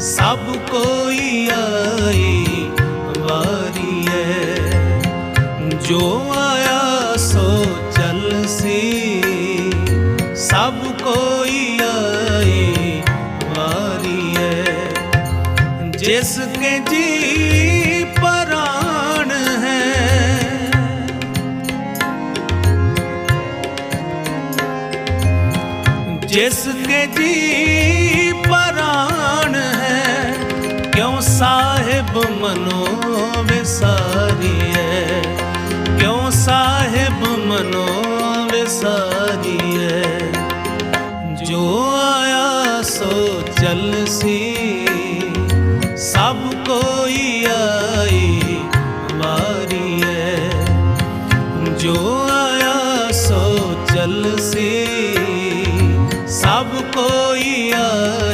ਸਭ ਕੋਈ ਆਈ ਵਾਰੀ ਹੈ ਜੋ ਆਇਆ ਸੋ ਚੱਲ ਸੀ। ਸਭ ਕੋਈ ਆਈ ਵਾਰੀ ਹੈ ਜਿਸ ਕੇ ਜੀ ਪ੍ਰਾਣ ਹੈ। ਜਿਸ ਕੇ ਜੀ ਪ੍ਰਾਣ ਕਿਉਂ ਸਾਹਿਬ ਮਨੋ ਵਿਸਾਰੀਐ ਕਿਉਂ ਸਾਹਿਬ ਮਨੋ ਵਿਸਾਰੀਐ ਜੋ ਆਇਆ ਸੋ ਚੱਲ ਸੀ, ਸਭ ਕੋਈ ਆਈ ਮਾਰੀਐ ਜੋ ਆਇਆ ਸੋ ਚੱਲ ਸੀ, ਸਭ ਕੋਈ ਆਈ